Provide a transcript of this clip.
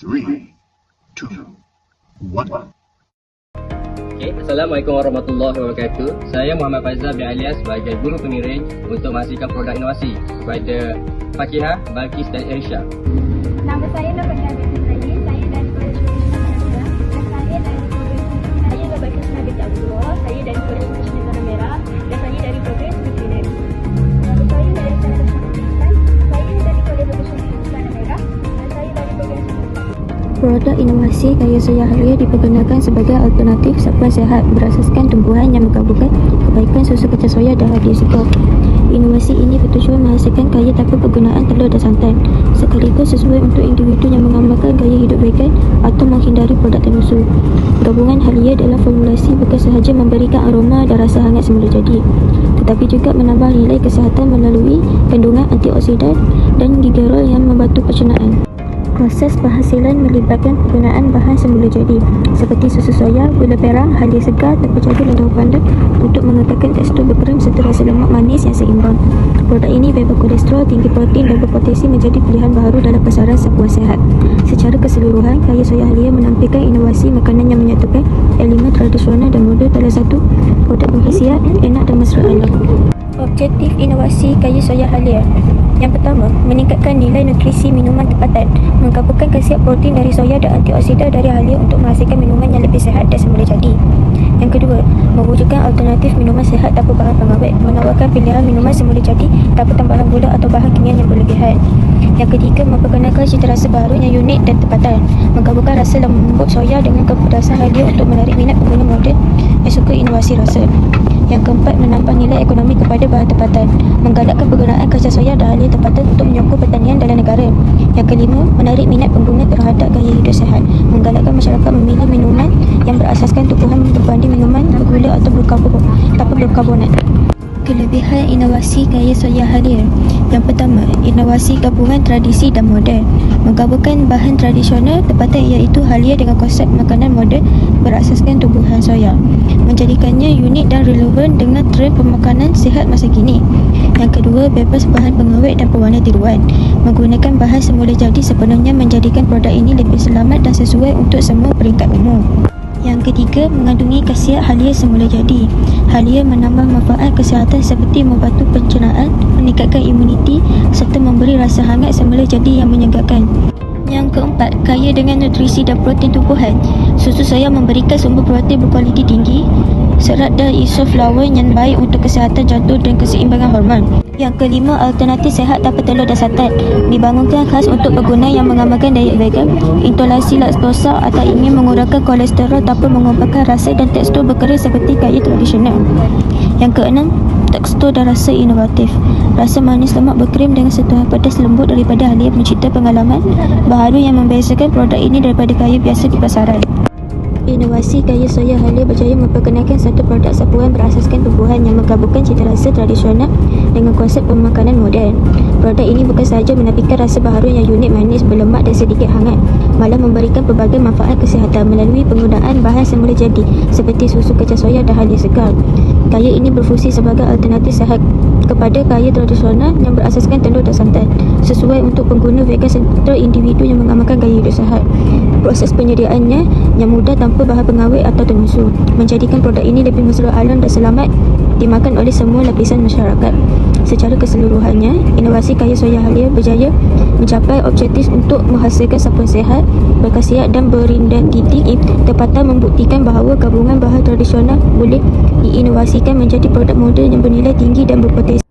Three, two, one. Okay. Assalamualaikum warahmatullahi wabarakatuh. Saya Muhammad Faizal bin Alias sebagai guru pemiring untuk menghasilkan produk inovasi kepada Fakihah, Balkis dan Aisha. Nama saya Nur Bani Saya dari Kuala Lumpur. Saya dari Kuala Lumpur. Saya dari Kuala Lumpur. Saya dari Kuala Produk inovasi kaya soya halia diperkenalkan sebagai alternatif sapuan sehat berasaskan tumbuhan yang menggabungkan kebaikan susu kacang soya dan hadia segar. Inovasi ini bertujuan menghasilkan kaya tanpa penggunaan telur dan santan sekaligus sesuai untuk individu yang mengamalkan gaya hidup vegan atau menghindari produk tenusu. Gabungan halia dalam formulasi bukan sahaja memberikan aroma dan rasa hangat semula jadi tetapi juga menambah nilai kesihatan melalui kandungan antioksidan dan gigerol yang membantu pencernaan. Proses penghasilan melibatkan penggunaan bahan semula jadi seperti susu soya, gula perang, halia segar, tepung jagung dan daun pandan untuk mengekalkan tekstur berkrem serta rasa lemak manis yang seimbang. Produk ini bebas kolesterol, tinggi protein dan berpotensi menjadi pilihan baru dalam pasaran sapuan sehat. Secara keseluruhan, kaya soya halia menampilkan inovasi makanan yang menyatukan elemen tradisional dan moden dalam satu produk berkhasiat, enak dan mesra alam. Objektif inovasi kaya soya halia Yang pertama, meningkatkan nilai nutrisi minuman tempatan. Menggabungkan khasiat protein dari soya dan antioksidan dari halia untuk menghasilkan minuman yang lebih sihat dan semula jadi. Yang kedua, mewujudkan alternatif minuman sihat tanpa bahan pengawet. Menawarkan pilihan minuman semula jadi tanpa tambahan gula atau bahan kimia yang berlebihan. Yang ketiga, memperkenalkan cita rasa baru yang unik dan tempatan. Menggabungkan rasa lembut soya dengan kepedasan halia untuk menarik minat pengguna moden. Yang suka inovasi rasa yang keempat, menambah nilai ekonomi kepada bahan tempatan. Menggalakkan penggunaan kacang soya dan halia tempatan untuk menyokong pertanian dalam negara. Yang kelima, menarik minat pengguna terhadap gaya hidup sihat. Menggalakkan masyarakat memilih minuman yang berasaskan tumbuhan berbanding minuman bergula atau berkarbon tanpa berkarbonat. Kelebihan inovasi gaya soya halia Yang pertama, inovasi gabungan tradisi dan moden Menggabungkan bahan tradisional tempatan iaitu halia dengan konsep makanan moden berasaskan tumbuhan soya Menjadikannya unik dan relevan dengan trend pemakanan sihat masa kini. Yang kedua, bebas bahan pengawet dan pewarna tiruan. Menggunakan bahan semula jadi sepenuhnya menjadikan produk ini lebih selamat dan sesuai untuk semua peringkat umur yang ketiga, mengandungi khasiat halia semula jadi. Halia menambah manfaat kesihatan seperti membantu pencernaan, meningkatkan imuniti serta memberi rasa hangat semula jadi yang menyegarkan. Yang keempat, kaya dengan nutrisi dan protein tumbuhan. Susu soya memberikan sumber protein berkualiti tinggi, serat dan isoflavon yang baik untuk kesihatan jantung dan keseimbangan hormon. Yang kelima, alternatif sehat tanpa telur dan santan. Dibangunkan khas untuk pengguna yang mengamalkan diet vegan, intoleransi laktosa atau ingin mengurangkan kolesterol tanpa mengubahkan rasa dan tekstur berkering seperti kaya tradisional. Yang keenam, tekstur dan rasa inovatif. Rasa manis lemak berkrim dengan sentuhan pedas lembut daripada halia mencipta pengalaman baharu yang membezakan produk ini daripada kaya biasa di pasaran. Inovasi kaya soya halia berjaya memperkenalkan satu produk sapuan berasaskan tumbuhan yang menggabungkan cita rasa tradisional dengan konsep pemakanan moden. Produk ini bukan sahaja menampilkan rasa baharu yang unik manis, berlemak dan sedikit hangat, malah memberikan pelbagai manfaat kesihatan melalui penggunaan bahan semula jadi seperti susu kacang soya dan halia segar. Kaya ini berfungsi sebagai alternatif sihat kepada kaya tradisional yang berasaskan telur dan santan sesuai untuk pengguna vegan serta individu yang mengamalkan gaya hidup sihat. Proses penyediaannya yang mudah tanpa bahan pengawet atau tenusu menjadikan produk ini lebih mesra alam dan selamat dimakan oleh semua lapisan masyarakat. Secara keseluruhannya, inovasi kaya soya halia berjaya mencapai objektif untuk menghasilkan sapuan sehat, berkhasiat dan berindentiti tempatan membuktikan bahawa gabungan bahan tradisional boleh diinovasikan menjadi produk moden yang bernilai tinggi dan berpotensi